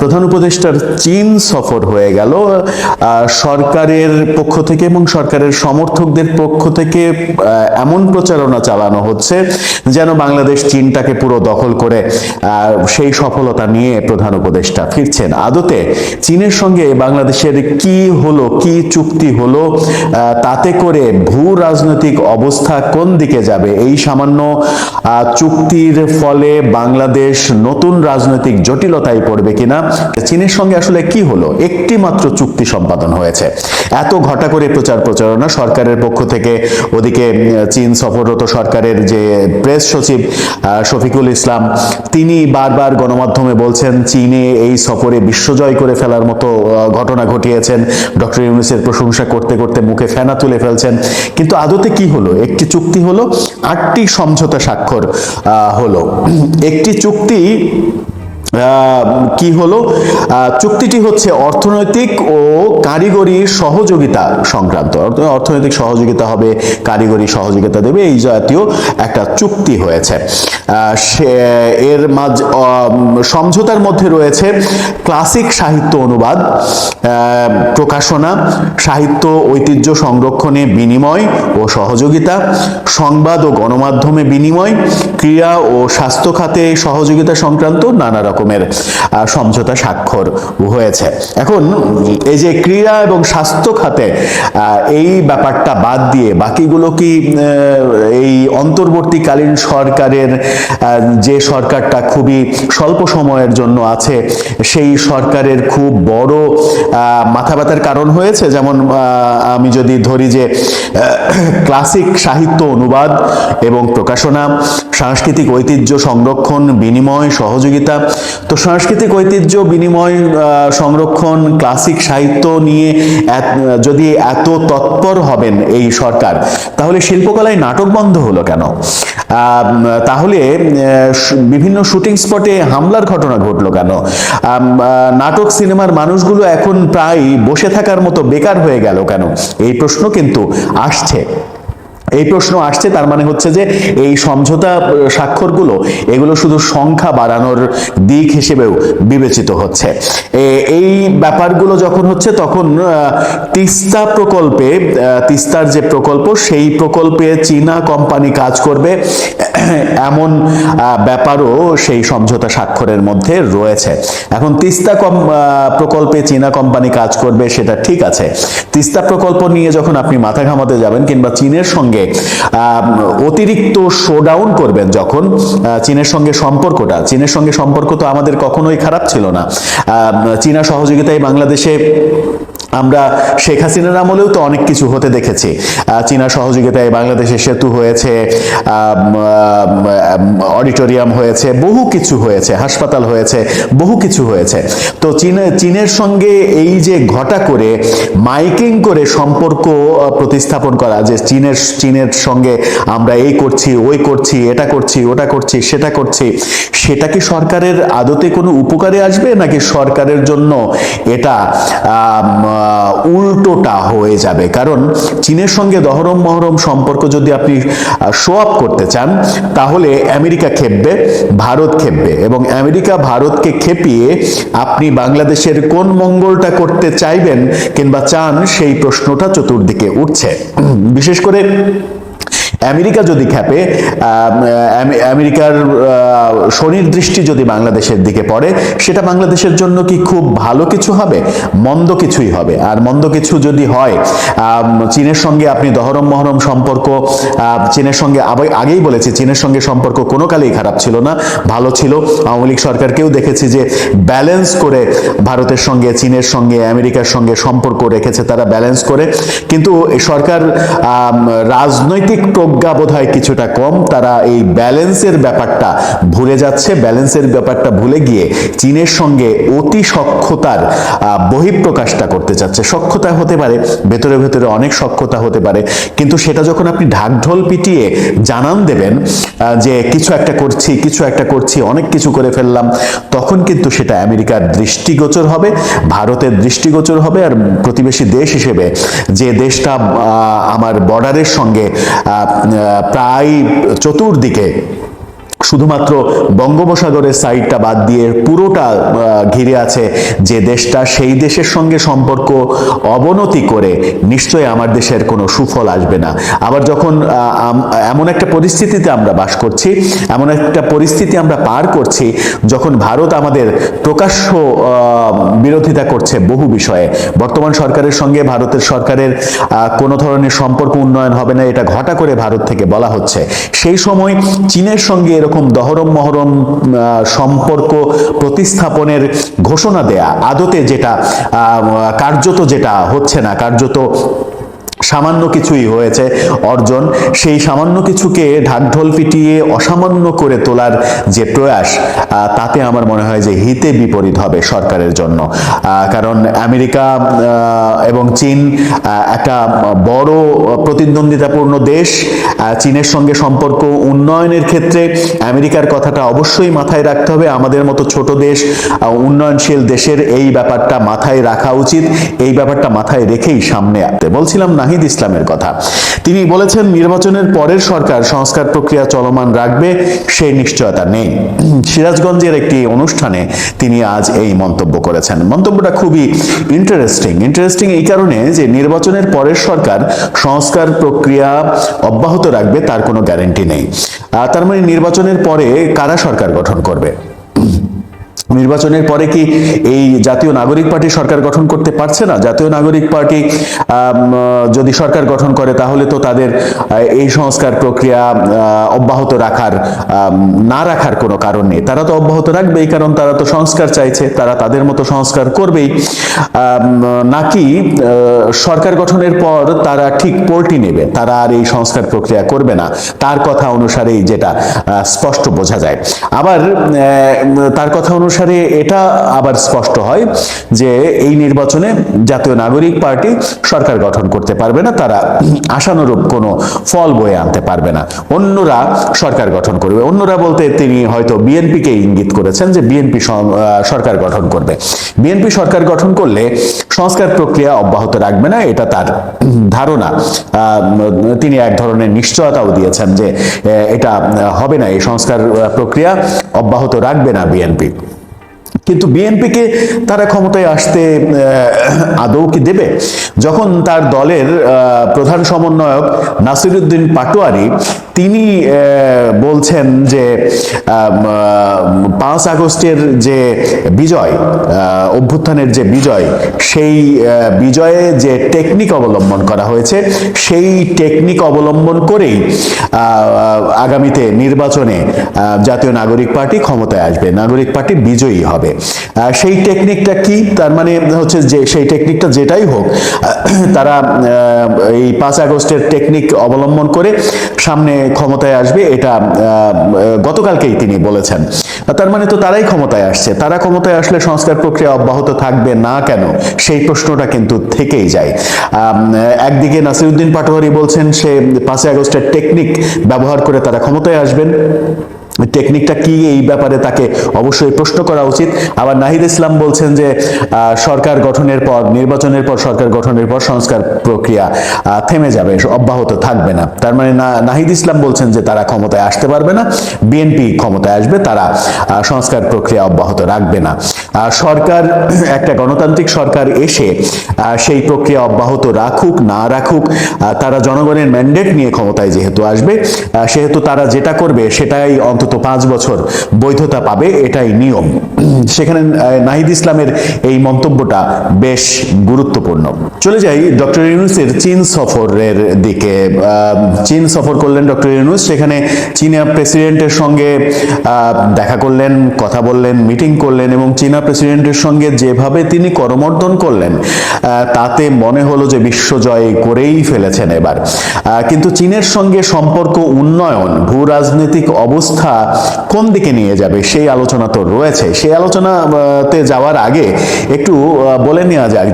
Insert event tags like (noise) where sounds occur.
প্রধান উপদেষ্টার চীন সফর হয়ে গেল। সরকারের পক্ষ থেকে এবং সরকারের সমর্থকদের পক্ষ থেকে এমন প্রচারণা চালানো হচ্ছে যেন বাংলাদেশ চীনটাকে পুরো দখল করে সেই সফলতা নিয়ে প্রধান উপদেষ্টা ফিরছেন। আদতে চীনের সঙ্গে বাংলাদেশের কি হলো, কি চুক্তি হলো তাতে করে ভূ রাজনৈতিক অবস্থা কোন দিকে যাবে, এই সামান্য চুক্তির ফলে বাংলাদেশ নতুন রাজনৈতিক জটিলতায় পড়বে কিনা? চীনের সঙ্গে আসলে কি হলো? একটি মাত্র চুক্তি সম্পাদন হয়েছে। এত ঘটা করে প্রচার প্রচারণা সরকারের পক্ষ থেকে, ওদিকে চীন সফররত সরকারের যে প্রেস সচিব শফিকুল ইসলাম, তিনি বারবার গণমাধ্যমে বলছেন, চীনে এই সফরে বিশ্বজয় করে ফেলার মতো ঘটনা ঘটিয়েছেন। ডক্টর ইউনুসের প্রশংসা করতে করতে মুখে ফেনা তুলে ফেলছেন। কিন্তু আদতে কি হলো? একটি চুক্তি হলো, আটটি সমঝোতা স্বাক্ষর হলো। একটি চুক্তি কি হলো? চুক্তিটি হচ্ছে অর্থনৈতিক ও কারিগরি সহযোগিতা সংক্রান্ত। অর্থ- অর্থনৈতিক সহযোগিতা হবে, কারিগরি সহযোগিতা দেবে, এই জাতীয় একটা চুক্তি হয়েছে। সে এর মাঝ সমঝোতার মধ্যে রয়েছে ক্লাসিক সাহিত্য অনুবাদ প্রকাশনা, সাহিত্য, ঐতিহ্য সংরক্ষণে বিনিময় ও সহযোগিতা, সংবাদ ও গণমাধ্যমে বিনিময় ক্রীড়া ও স্বাস্থ্য খাতে সহযোগিতা সংক্রান্ত নানা রকমের সমঝোতা স্বাক্ষর হয়েছে। এখন এই যে ক্রীড়া এবং স্বাস্থ্য খাতে এই ব্যাপারটা বাদ দিয়ে বাকিগুলো কি এই অন্তর্বর্তীকালীন সরকারের যে সরকারটা খুবই স্বল্প সময়ের জন্য আছে, সেই সরকারের খুব বড় মাথা ব্যথার কারণ হয়েছে? যেমন আমি যদি ধরি যে ক্লাসিক সাহিত্য অনুবাদ এবং প্রকাশনা সাংস্কৃতিক ঐতিহ্য সংরক্ষণ, বিনিময়, সহযোগিতা। তো সাংস্কৃতিক ঐতিহ্য, বিনিময় সংরক্ষণ, ক্লাসিক সাহিত্য নিয়ে যদি এত তৎপর হবেন এই সরকার, তাহলে শিল্পকলায় নাটক বন্ধ হলো কেন? তাহলে বিভিন্ন শুটিং স্পটে হামলার ঘটনা ঘটলো কেন? নাটক সিনেমার মানুষগুলো এখন প্রায় বসে থাকার মতো বেকার হয়ে গেল কেন? এই প্রশ্ন কিন্তু আসছে। এই প্রশ্ন আসছে, তার মানে হচ্ছে যে এই সমঝোতা স্বাক্ষরগুলো, এগুলো শুধু সংখ্যা বাড়ানোর দিক হিসেবেও বিবেচিত হচ্ছে। এই ব্যাপারগুলো যখন হচ্ছে, তখন তিস্তা প্রকল্পে তিস্তার যে প্রকল্প, সেই প্রকল্পে চীনা কোম্পানি কাজ করবে। (clears throat) এমন ব্যাপারও সেই সমঝোতা স্বাক্ষরের মধ্যে রয়েছে। এখন তিস্তা প্রকল্পে চীনা কোম্পানি কাজ করবে, সেটা ঠিক আছে। তিস্তা প্রকল্প নিয়ে যখন আপনি মাথা ঘামাতে যাবেন, কিংবা চীনের সঙ্গে আহ, অতিরিক্ত শোডাউন করবেন যখন চীনের সঙ্গে সম্পর্কটা। চীনের সঙ্গে সম্পর্ক তো আমাদের কখনোই খারাপ ছিল না। চীনা সহযোগিতায় বাংলাদেশে আমরা শেখ হাসিনার আমলেও তো অনেক কিছু হতে দেখেছি। চীনা সহযোগিতায় বাংলাদেশে সেতু হয়েছে অডিটোরিয়াম হয়েছে, বহু কিছু হয়েছে, হাসপাতাল হয়েছে, বহু কিছু হয়েছে। তো চীনে, চীনের সঙ্গে এই যে ঘটা করে, মাইকিং করে সম্পর্ক প্রতিস্থাপন করা, যে চীনের চীনের সঙ্গে আমরা এই করছি, ওই করছি, এটা করছি, ওটা করছি, সেটা করছি, সেটা কি সরকারের আদতে কোনো উপকারে আসবে? নাকি সরকারের জন্য এটা উল্টোটা হয়ে যাবে। কারণ চীনের সঙ্গে দহরম মহরম সম্পর্ক যদি আপনি শো আপ করতে চান, তাহলে আমেরিকা খেপবে, ভারত খেপবে। এবং আমেরিকা ভারতকে খেপিয়ে আপনি বাংলাদেশের কোন মঙ্গলটা করতে চাইবেন কিংবা চান, সেই প্রশ্নটা চতুর্দিকে উঠছে। বিশেষ করে আমেরিকা যদি খ্যাপে আম, আম- আমেরিকার শনির দৃষ্টি যদি বাংলাদেশের দিকে পড়ে সেটা বাংলাদেশের জন্য কি খুব ভালো কিছু হবে? মন্দ কিছুই হবে। আর মন্দ কিছু যদি হয় চীনের সঙ্গে আপনি দহরম মহরম সম্পর্ক চীনের সঙ্গে আগেই বলেছি চীনের সঙ্গে সম্পর্ক কোনো কালেই খারাপ ছিল না ভালো ছিল। আওয়ামী লীগ সরকারকেও দেখেছি যে ব্যালেন্স করে ভারতের সঙ্গে চীনের সঙ্গে আমেরিকার সঙ্গে সম্পর্ক রেখেছে তারা ব্যালেন্স করে। কিন্তু সরকার রাজনৈতিক প্রজ্ঞা বোধ হয় কিছুটা কম। তারা এই ব্যালেন্সের ব্যাপারটা ভুলে যাচ্ছে। ব্যালেন্সের ব্যাপারটা ভুলে গিয়ে চীনের সঙ্গে অতি সক্ষতার বহিঃপ্রকাশটা করতে চাচ্ছে। সক্ষতা হতে পারে, ভেতরে ভেতরে অনেক সক্ষতা হতে পারে। কিন্তু সেটা যখন আপনি ঢাকঢোল পিটিয়ে জানান দেবেন যে কিছু একটা করছি, কিছু একটা করছি, অনেক কিছু করে ফেললাম, তখন কিন্তু সেটা আমেরিকার দৃষ্টিগোচর হবে, ভারতের দৃষ্টিগোচর হবে, আর প্রতিবেশী দেশ হিসেবে যে দেশটা আমার বর্ডারের সঙ্গে প্রায় চতুর্দিকে শুধুমাত্র বঙ্গোপসাগরের সাইডটা বাদ দিয়ে পুরোটা ঘিরে আছে যে দেশটা, সেই দেশের সঙ্গে সম্পর্ক অবনতি করে নিশ্চয়ই আমার দেশের কোনো সুফল আসবে না। আবার যখন এমন একটা পরিস্থিতিতে আমরা বাস করছি, এমন একটা পরিস্থিতি আমরা পার করছি, যখন ভারত আমাদের প্রকাশ্য বিরোধিতা করছে বহু বিষয়ে। বর্তমান সরকারের সঙ্গে ভারতের সরকারের কোনো ধরনের সম্পর্ক উন্নয়ন হবে না, এটা ঘটা করে ভারত থেকে বলা হচ্ছে। সেই সময় চীনের সঙ্গে এরকম দহরম মহরম সম্পর্ক প্রতিস্থাপনের ঘোষণা দেয়া আদতে যেটা কার্যত যেটা হচ্ছে না কার্যত সামান্য কিছুই হয়েছে। অর্জন সেই সামান্য কিছুকে ঢাকঢোল পিটিয়ে অসামান্য করে তোলার যে প্রয়াস তাতে আমার মনে হয় যে হিতে বিপরীত হবে সরকারের জন্য। কারণ আমেরিকা এবং চীন একটা বড় প্রতিদ্বন্দ্বিতাপূর্ণ দেশ চীনের সঙ্গে সম্পর্ক উন্নয়নের ক্ষেত্রে আমেরিকার কথাটা অবশ্যই মাথায় রাখতে হবে। আমাদের মতো ছোট দেশ উন্নয়নশীল দেশের এই ব্যাপারটা মাথায় রাখা উচিত। এই ব্যাপারটা মাথায় রেখেই সামনে আসতে। বলছিলাম নাহিদ ইসলামের কথা। তিনি বলেছেন, নির্বাচনের পরের সরকার সংস্কার প্রক্রিয়া চলমান রাখবে সেই নিশ্চয়তা নেই। সিরাজগঞ্জের একটি অনুষ্ঠানে তিনি আজ এই মন্তব্য করেছেন। মন্তব্যটা খুবই ইন্টারেস্টিং ইন্টারেস্টিং এই কারণে যে নির্বাচনের পরের সরকার সংস্কার প্রক্রিয়া অব্যাহত রাখবে, তার কোনো গ্যারেন্টি নেই। তার মানে নির্বাচনের পরে কারা সরকার গঠন করবে? নির্বাচনের পরে কি এই জাতীয় নাগরিক পার্টি সরকার গঠন করতে পারছে না? জাতীয় নাগরিক পার্টি যদি সরকার গঠন করে, তাহলে তো তাদের এই সংস্কার প্রক্রিয়া অব্যাহত রাখার না রাখার কোনো কারণ নেই। তারা তো অব্যাহত রাখবেই, কারণ তারা তো সংস্কার চাইছে, তারা তাদের মতো সংস্কার করবেই। নাকি সরকার গঠনের পর তারা ঠিক পোল্টি নেবে, তারা আর এই সংস্কার প্রক্রিয়া করবে না। তার কথা অনুসারেই যেটা স্পষ্ট বোঝা যায়। আবার তার কথা অনুসারে এটা আবার স্পষ্ট হয় যে এই নির্বাচনে জাতীয় নাগরিক পার্টি সরকার গঠন করতে পারবে না, তারা আশানুরূপ কোনো ফল বয়ে আনতে পারবে না। অন্যরা সরকার গঠন করবে। অন্যরা বলতে তিনি হয়তো বিএনপিকে ইঙ্গিত করেছেন যে বিএনপি সরকার গঠন করবে। বিএনপি সরকার গঠন করলে সংস্কার প্রক্রিয়া অব্যাহত রাখবে না, এটা তার ধারণা। তিনি এক ধরনের নিশ্চয়তাও দিয়েছেন যে এটা হবে না, এই সংস্কার প্রক্রিয়া অব্যাহত রাখবে না বিএনপি। কিন্তু বিএনপিকে তারা ক্ষমতায় আসতে আদৌ কি দেবে? যখন তার দলের প্রধান সমন্বয়ক নাসিরুদ্দিন পাটোয়ারি তিনি বলছেন যে পাঁচ আগস্টের যে বিজয় অভ্যুত্থানের যে বিজয়, সেই বিজয়ে যে টেকনিক অবলম্বন করা হয়েছে, সেই টেকনিক অবলম্বন করেই আগামীতে নির্বাচনে জাতীয় নাগরিক পার্টি ক্ষমতায় আসবে, নাগরিক পার্টি বিজয়ী হবে। সেই টেকনিকটা কি? তার মানে হচ্ছে যে, সেই টেকনিকটা যেটাই হোক তারা এই পাঁচ আগস্টের টেকনিক অবলম্বন করে, সামনে ক্ষমতায় আসবে, এটা গতকালকেই তিনি বলেছেন। তার মানে তো তারাই ক্ষমতায় আসছে। তারা ক্ষমতায় আসলে সংস্কার প্রক্রিয়া অব্যাহত থাকবে না কেন? সেই প্রশ্নটা কিন্তু থেকেই যায়। একদিকে নাসিরুদ্দিন পাটোয়ারি বলছেন সে পাঁচই আগস্টের টেকনিক ব্যবহার করে তারা ক্ষমতায় আসবেন। টেকনিকটা কি এই ব্যাপারে তাকে অবশ্যই প্রশ্ন করা উচিত। আবার নাহিদ ইসলাম বলছেন যে সরকার গঠনের পর, নির্বাচনের পর, সরকার গঠনের পর সংস্কার প্রক্রিয়া থেমে যাবে, অব্যাহত থাকবে না। তার মানে নাহিদ ইসলাম বলছেন যে তারা ক্ষমতায় আসতে পারবে না বিএনপি ক্ষমতায় আসবে, তারা সংস্কার প্রক্রিয়া অব্যাহত রাখবে না। সরকার, (clears throat) একটা গণতান্ত্রিক সরকার এসে সেই প্রক্রিয়া অব্যাহত রাখুক, না রাখুক তারা জনগণের ম্যান্ডেট নিয়ে ক্ষমতায় যেহেতু আসবে সেহেতু তারা যেটা করবে, সেটাই অন্তত পাঁচ বছর বৈধতা পাবে এটাই নিয়ম। সেখানে নাহিদ ইসলামের এই মন্তব্যটা বেশ গুরুত্বপূর্ণ। চলে যাই ডক্টর ইউনুসের চীন সফরের দিকে। চীন সফর করলেন ডক্টর ইউনুস। সেখানে চীনা প্রেসিডেন্টের সঙ্গে দেখা করলেন, কথা বললেন, মিটিং করলেন এবং চীনা প্রেসিডেন্টের সঙ্গে যেভাবে তিনি করমর্দন করলেন তাতে মনে হলো যে বিশ্বজয় করেই ফেলেছেন এবার। কিন্তু চীনের সঙ্গে সম্পর্ক উন্নয়ন ভূ রাজনৈতিক অবস্থা কোন দিকে নিয়ে যাবে? সেই আলোচনা তো রয়েছে। সেই আলোচনাতে যাওয়ার আগে একটু বলে নেওয়া যাক।